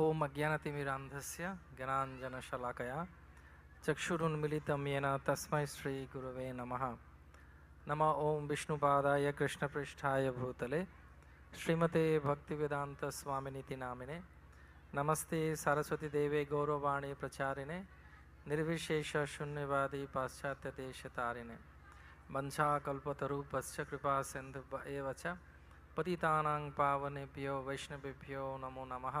ॐ अज्ञानतिमिरान्धस्य ज्ञानाञ्जनशलाकया चक्षुरुन्मिलितं येन तस्मै श्रीगुरवे नमः। नम ॐ विष्णुपादाय कृष्णपृष्ठाय भूतले श्रीमते भक्तिवेदान्तस्वामिनिति नामिने। नमस्ते सरस्वतीदेवे गौरवाणी प्रचारिणे निर्विशेषशून्यवादी पाश्चात्यदेशतारिणे वंशाकल्पतरूपस्य कृपा सिन्धु एव च। पतितानां पावनेभ्यो, वैष्णवेभ्यो नमो नमः।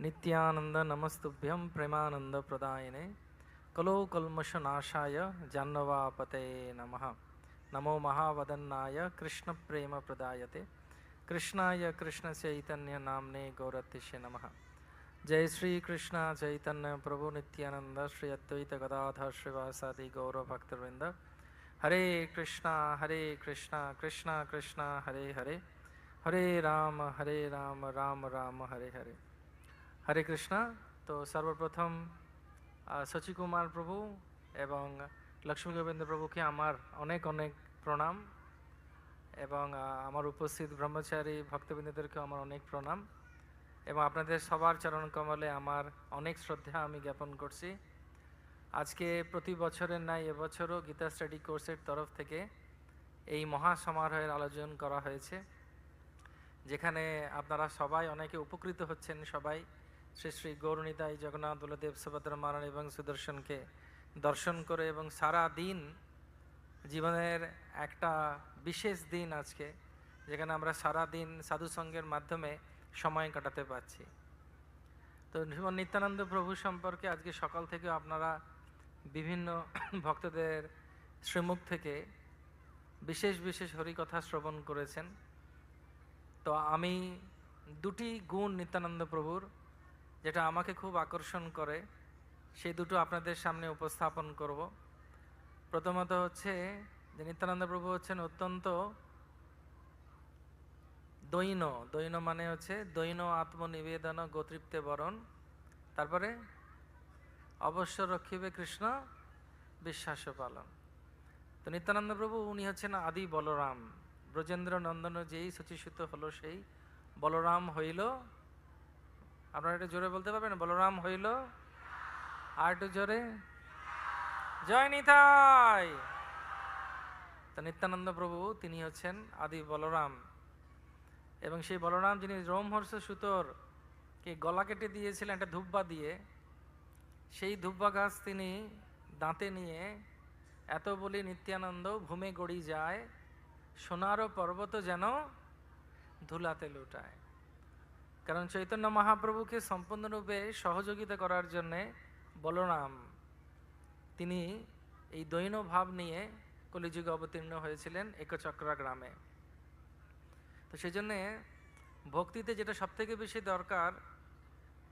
नित्यानन्द नमस्तुभ्यं प्रेमानन्दप्रदायिने कलो कल्मषनाशाय जाह्नवापते नमः। नमो महावदन्नाय कृष्णप्रेमप्रदायते कृष्णाय कृष्णचैतन्यनाम्ने गौरतिशे नमः। जय श्री कृष्ण चैतन्य प्रभु नित्यानंद, श्री अद्वैत गदाधर श्रीवासादि गौरव भक्तवृंद। हरे कृष्णा हरे कृष्णा कृष्णा कृष्णा, हरे हरे। हरे राम हरे राम राम राम, हरे हरे। হরে কৃষ্ণ। তো সর্বপ্রথম শচী কুমার প্রভু এবং লক্ষ্মী গোবিন্দ প্রভুকে আমার অনেক অনেক প্রণাম এবং আমার উপস্থিত ব্রহ্মচারী ভক্তবৃন্দদেরকে আমার অনেক প্রণাম এবং আপনাদের সবার চরণ কমলে আমার অনেক শ্রদ্ধা আমি জ্ঞাপন করছি। আজকে প্রতি বছরের ন্যায় এবছরও গীতা স্টাডি কোর্সের তরফ থেকে এই মহা সমারোহের আয়োজন করা হয়েছে, যেখানে আপনারা সবাই অনেকে উপকৃত হচ্ছেন সবাই। শ্রী শ্রী গৌরণিতাই জগন্নাথ বলদেব সুভদ্রা মারান এবং সুদর্শনকে দর্শন করে এবং সারা দিন জীবনের একটা বিশেষ দিন আজকে, যেখানে আমরা সারা দিন সাধু সঙ্গের মাধ্যমে সময় কাটাতে পারছি। তো নিত্যানন্দ প্রভু সম্পর্কে আজকে সকাল থেকে আপনারা বিভিন্ন ভক্তদের শ্রীমুখ থেকে বিশেষ বিশেষ হরিকথা শ্রবণ করেছেন। তো আমি দুটি গুণ নিত্যানন্দ প্রভুর যেটা আমাকে খুব আকর্ষণ করে, সেই দুটো আপনাদের সামনে উপস্থাপন করব। প্রথমত হচ্ছে, যে নিত্যানন্দ প্রভু হচ্ছেন অত্যন্ত দৈন দৈন মানে হচ্ছে দৈন আত্মনিবেদন গোতৃপ্তে বরণ। তারপরে অবশ্য রক্ষিবে কৃষ্ণ বিশ্বাস পালন। তো নিত্যানন্দ প্রভু, উনি হচ্ছেন আদি বলরাম। ব্রজেন্দ্র নন্দন যেই সচিসূত হলো, সেই বলরাম হইল আপনারা একটু জোরে বলতে পারবেন? বলরাম হইল। আর একটু জোরে। জয় নিতাই! তো নিত্যানন্দ প্রভু, তিনি হচ্ছেন আদি বলরাম। এবং সেই বলরাম যিনি রোমহর্ষ সুতোর কে গলা কেটে দিয়েছিলেন একটা ধূপবা দিয়ে, সেই ধূপবা গাছ তিনি দাঁতে নিয়ে এত বলি নিত্যানন্দ ভূমে গড়ি যায়, সোনারও পর্বত যেন ধুলাতে লুটায়। কারণ চৈতন্য মহাপ্রভুকে সম্পূর্ণরূপে সহযোগিতা করার জন্যে বলরাম, তিনি এই দৈন ভাব নিয়ে কলিযুগে অবতীর্ণ হয়েছিলেন একচক্রা গ্রামে। তো সেই জন্যে ভক্তিতে যেটা সবথেকে বেশি দরকার,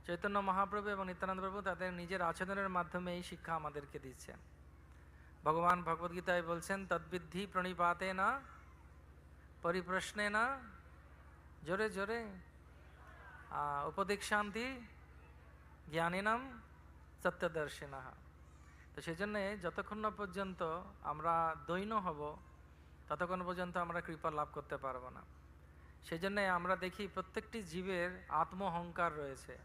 চৈতন্য মহাপ্রভু এবং নিত্যানন্দ প্রভু তাদের নিজের আচরণের মাধ্যমে এই শিক্ষা আমাদেরকে দিচ্ছেন। ভগবান ভগবদ্গীতায় বলছেন, তদ্বিদ্ধি প্রণিপাতে না পরিপ্রশ্নে না জোরে জোরে আহ, উপদীক্ষান্তি জ্ঞানীনাম সত্যদর্শিনা। তো সেই জন্যে যতক্ষণ না পর্যন্ত আমরা দৈন হব ততক্ষণ পর্যন্ত আমরা কৃপা লাভ করতে পারব না। সেই জন্যে আমরা দেখি প্রত্যেকটি জীবের আত্মহংকার রয়েছে।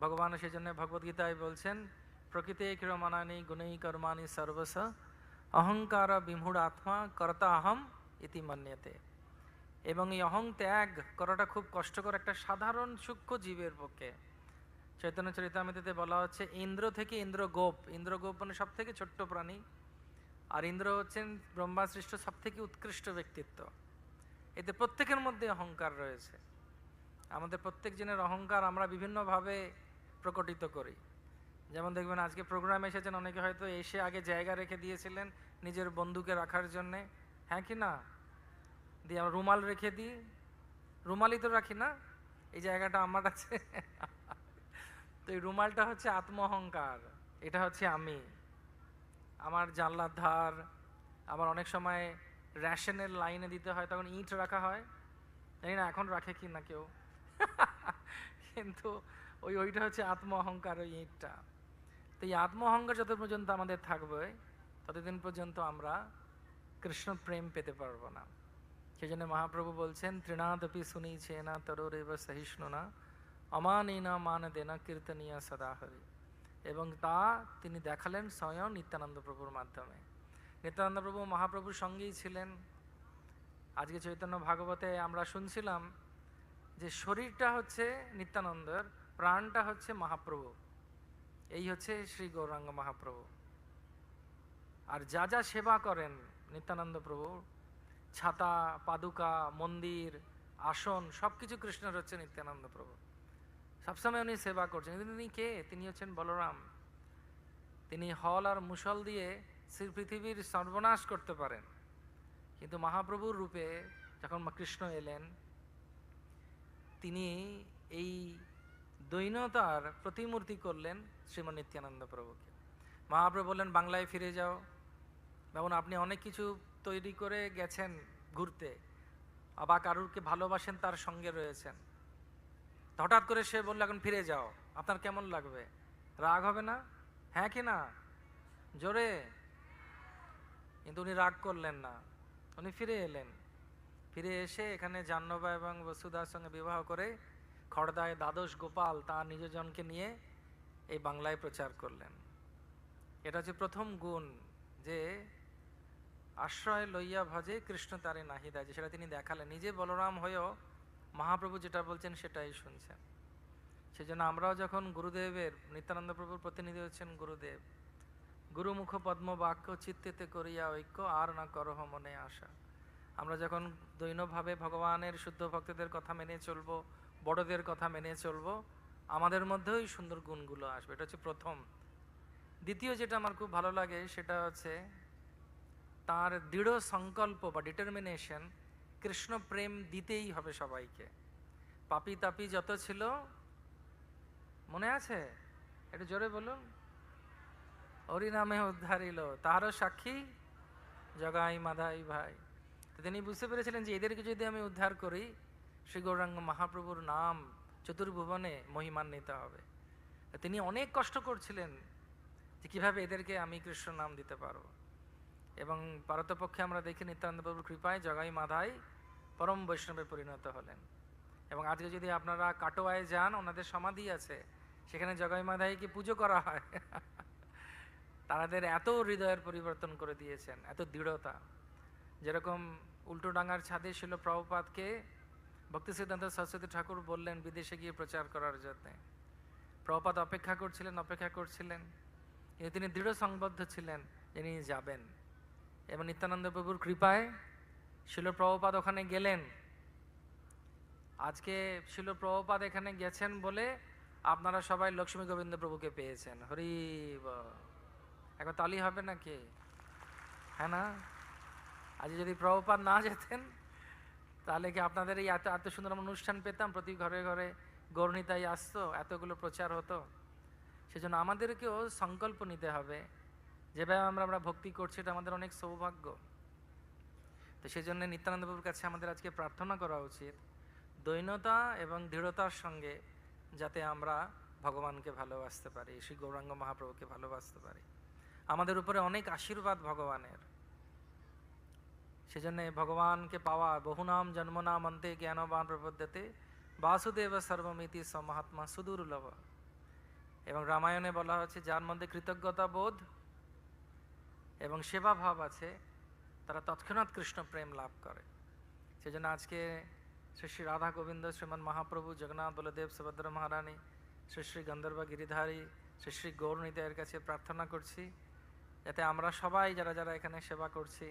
ভগবান সেই জন্য ভগবদ্গীতায় বলছেন প্রকৃতি ক্রমানানি গুণী কর্মাণি সর্বস অহংকার বিমূঢ় আত্মা কর্তা অহম ইতি মান্যতে। এবং এই অহং ত্যাগ করাটা খুব কষ্টকর একটা সাধারণ সূক্ষ্ম জীবের পক্ষে। চৈতন্য চরিতামিতে বলা হচ্ছে, ইন্দ্র থেকে ইন্দ্র গোপ ইন্দ্র গোপ মানে সব থেকে ছোট্ট প্রাণী। আর ইন্দ্র হচ্ছেন ব্রহ্মা সৃষ্ট সব থেকে উৎকৃষ্ট ব্যক্তিত্ব। এতে প্রত্যেকের মধ্যে অহংকার রয়েছে। আমাদের প্রত্যেক জনের অহংকার আমরা বিভিন্নভাবে প্রকটিত করি। যেমন দেখবেন, আজকে প্রোগ্রাম এসেছেন, অনেকে হয়তো এসে আগে জায়গা রেখে দিয়েছিলেন নিজের বন্ধুকে রাখার জন্যে। হ্যাঁ কি না? দিয়ে আমরা রুমাল রেখে দিই। রুমালই তো রাখি না, এই জায়গাটা আমার আছে। তো এই রুমালটা হচ্ছে আত্মঅহংকার এটা হচ্ছে আমি। আমার জানলার ধার, আমার অনেক সময় রেশনের লাইনে দিতে হয়, তখন ইট রাখা হয়। জানি না এখন রাখে কি না কেউ। কিন্তু ওই ওইটা হচ্ছে আত্ম অহংকার ওই ইটটা। তো এই আত্ম অহংকার যত পর্যন্ত আমাদের থাকবে, ততদিন পর্যন্ত আমরা কৃষ্ণ প্রেম পেতে পারব না। সেই জন্য মহাপ্রভু বলছেন, তৃণাদপি শুনিছে না তরোরেব সহিষ্ণু না অমানিনা মান দেনা কীর্তনিয়া সদাহরি এবং তা তিনি দেখালেন স্বয়ং নিত্যানন্দ প্রভুর মাধ্যমে। নিত্যানন্দ প্রভু মহাপ্রভুর সঙ্গেই ছিলেন। আজকে চৈতন্য ভাগবতে আমরা শুনছিলাম যে শরীরটা হচ্ছে নিত্যানন্দর, প্রাণটা হচ্ছে মহাপ্রভু। এই হচ্ছে শ্রী গৌরাঙ্গ মহাপ্রভু। আর যা যা সেবা করেন নিত্যানন্দ প্রভু ছাতা, পাদুকা, মন্দির, আসন সব কিছু কৃষ্ণের হচ্ছে নিত্যানন্দ প্রভু। সবসময় উনি সেবা করছেন। কিন্তু তিনি কে? তিনি হচ্ছেন বলরাম। তিনি হল আর মুসল দিয়ে শ্রী পৃথিবীর সর্বনাশ করতে পারেন। কিন্তু মহাপ্রভুর রূপে যখন কৃষ্ণ এলেন, তিনি এই দৈনতার প্রতিমূর্তি করলেন শ্রীমন নিত্যানন্দ প্রভুকে। মহাপ্রভু বললেন, বাংলায় ফিরে যাও। যেমন আপনি অনেক কিছু তৈরি করে গেছেন ঘুরতে। আবার কারুরকে ভালোবাসেন, তার সঙ্গে রয়েছেন। হঠাৎ করে সে বলল, এখন ফিরে যাও। আপনার কেমন লাগবে? রাগ হবে না? হ্যাঁ কি না? জোরে? কিন্তু উনি রাগ করলেন না। উনি ফিরে এলেন। ফিরে এসে এখানে জাহ্নবা এবং বসুদার সঙ্গে বিবাহ করে খড়দায় দ্বাদশ গোপাল তার নিজজনকে নিয়ে এই বাংলায় প্রচার করলেন। এটা হচ্ছে প্রথম গুণ যে আশ্রয় লইয়া ভজে কৃষ্ণ তারে নাহি দেয় সেটা তিনি দেখালেন। নিজে বলরাম হয়েও মহাপ্রভু যেটা বলছেন সেটাই শুনছেন। সেজন্য আমরাও যখন গুরুদেবের, নিত্যানন্দ প্রভুর প্রতিনিধি হচ্ছেন গুরুদেব, গুরুমুখ পদ্ম বাক্য চিত্তেতে করিয়া ঐক্য আর না করহ মনে আশা। আমরা যখন দৈনভাবে ভগবানের শুদ্ধ ভক্তদের কথা মেনে চলব, বড়দের কথা মেনে চলব, আমাদের মধ্যেও এই সুন্দর গুণগুলো আসবে। এটা হচ্ছে প্রথম। দ্বিতীয় যেটা আমার খুব ভালো লাগে সেটা হচ্ছে তার দৃঢ় সংকল্প বা ডিটারমিনেশন কৃষ্ণ প্রেম দিতেই হবে সবাইকে। পাপি তাপি যত ছিল, মনে আছে? একটু জোরে বলুন। হরি নামে উদ্ধারিল, তাহারও সাক্ষী? জগাই মাধাই ভাই। তো তিনি বুঝতে পেরেছিলেন যে এদেরকে যদি আমি উদ্ধার করি, শ্রী গৌরাঙ্গ মহাপ্রভুর নাম চতুর্ভুবনে মহিমান্বিত হবে। তিনি অনেক কষ্ট করছিলেন যে কীভাবে এদেরকে আমি কৃষ্ণ নাম দিতে পারব। এবং পারতপক্ষে আমরা দেখি নিত্যানন্দ কৃপায় জগাই মাধাই পরম বৈষ্ণবে পরিণত হলেন। এবং আজকে যদি আপনারা কাটোয়ায় যান, ওনাদের সমাধি আছে, সেখানে জগাই মাধাইকে পুজো করা হয়। তাদের এত হৃদয়ের পরিবর্তন করে দিয়েছেন, এত দৃঢ়তা। যেরকম উল্টোডাঙ্গার ছাদে ছিল প্রভুপাতকে ভক্তি সিদ্ধান্ত সরস্বতী ঠাকুর বললেন, বিদেশে গিয়ে প্রচার করার জন্য। প্রভুপাত অপেক্ষা করছিলেন অপেক্ষা করছিলেন। কিন্তু তিনি দৃঢ় সংবদ্ধ ছিলেন যে তিনি যাবেন। এবং নিত্যানন্দ প্রভুর কৃপায় শিল প্রভুপাদ ওখানে গেলেন। আজকে শিল প্রভুপাদ এখানে গেছেন বলে আপনারা সবাই লক্ষ্মী গোবিন্দ প্রভুকে পেয়েছেন। হরি। একবার তালি হবে নাকি? হ্যাঁ না? আজ যদি প্রভুপাদ না যেতেন, তাহলে কি আপনাদের এই এত এত সুন্দর অনুষ্ঠান পেতাম? প্রতি ঘরে ঘরে গৌরণিতাই আসতো, এতগুলো প্রচার হতো। সেজন্য আমাদেরকেও সংকল্প নিতে হবে। যেভাবে আমরা আমরা ভক্তি করছি, এটা আমাদের অনেক সৌভাগ্য। তো সেই জন্য নিত্যানন্দ বাবুর কাছে আমাদের আজকে প্রার্থনা করা উচিত, দৈনতা এবং দৃঢ়তার সঙ্গে যাতে আমরা ভগবানকে ভালোবাসতে পারি, শ্রী গৌরাঙ্গ মহাপ্রভুকে ভালোবাসতে পারি। আমাদের উপরে অনেক আশীর্বাদ ভগবানের। সেজন্য ভগবানকে পাওয়া বহুনাম, জন্মনাম, অন্তে জ্ঞানবান প্রবদ্ধতে বাসুদেব সর্বমিতি মহাত্মা সুদূর্লভ। এবং রামায়ণে বলা হচ্ছে যার মধ্যে কৃতজ্ঞতা বোধ এবং সেবা ভাব আছে, তারা তৎক্ষণাৎ কৃষ্ণ প্রেম লাভ করে। সেজন্য আজকে শ্রী শ্রী রাধা গোবিন্দ, শ্রীমান মহাপ্রভু, জগন্নাথ বলদেব, সুভদ্র মহারানী, শ্রী শ্রী গন্ধর্ব গিরিধারী, শ্রী শ্রী গৌরনীতের কাছে প্রার্থনা করছি, যাতে আমরা সবাই যারা যারা এখানে সেবা করছি,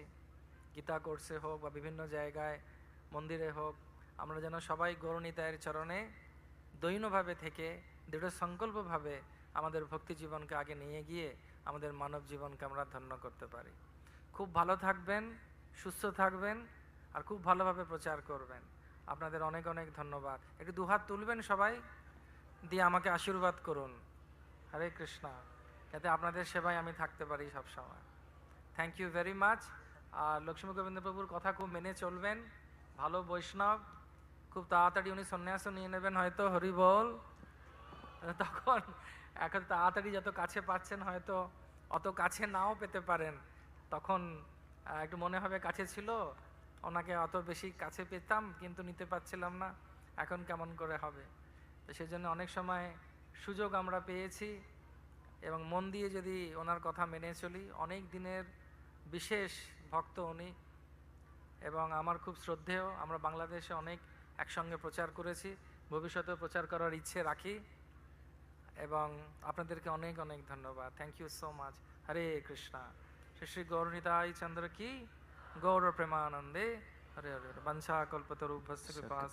গীতা কোর্সে হোক বা বিভিন্ন জায়গায়, মন্দিরে হোক, আমরা যেন সবাই গৌরনীতায়ের চরণে দৈনভাবে থেকে দৃঢ় সংকল্পভাবে আমাদের ভক্তি জীবনকে আগে নিয়ে গিয়ে আমাদের মানব জীবনকে আমরা ধন্য করতে পারি। খুব ভালো থাকবেন, সুস্থ থাকবেন, আর খুব ভালোভাবে প্রচার করবেন। আপনাদের অনেক অনেক ধন্যবাদ। একটু দুহাত তুলবেন সবাই, দিয়ে আমাকে আশীর্বাদ করুন। হরে কৃষ্ণা। যাতে আপনাদের সেবায় আমি থাকতে পারি সবসময়। থ্যাংক ইউ ভেরি মাচ আর লক্ষ্মী গোবিন্দ প্রভুর কথা খুব মেনে চলবেন। ভালো বৈষ্ণব, খুব তাড়াতাড়ি উনি সন্ন্যাসও নিয়ে নেবেন হয়তো, হরি বল। তখন এখন তাড়াতাড়ি যত কাছে পাচ্ছেন হয়তো অত কাছে নাও পেতে পারেন। তখন একটু মনে হবে কাছে ছিল, ওনাকে অত বেশি কাছে পেতাম কিন্তু নিতে পারছিলাম না, এখন কেমন করে হবে? তো সেই জন্য অনেক সময় সুযোগ আমরা পেয়েছি এবং মন দিয়ে যদি ওনার কথা মেনে চলি, অনেক দিনের বিশেষ ভক্ত উনি এবং আমার খুব শ্রদ্ধেয়, আমরা বাংলাদেশে অনেক একসঙ্গে প্রচার করেছি, ভবিষ্যতেও প্রচার করার ইচ্ছে রাখি। এবং আপনাদেরকে অনেক অনেক ধন্যবাদ। Thank you so much Hare Krishna. Shri Shri Gaurnitai Chandra কি? গৌর প্রেমানন্দে। হরে হরে বংশা কল্পতরূপস্য কৃপা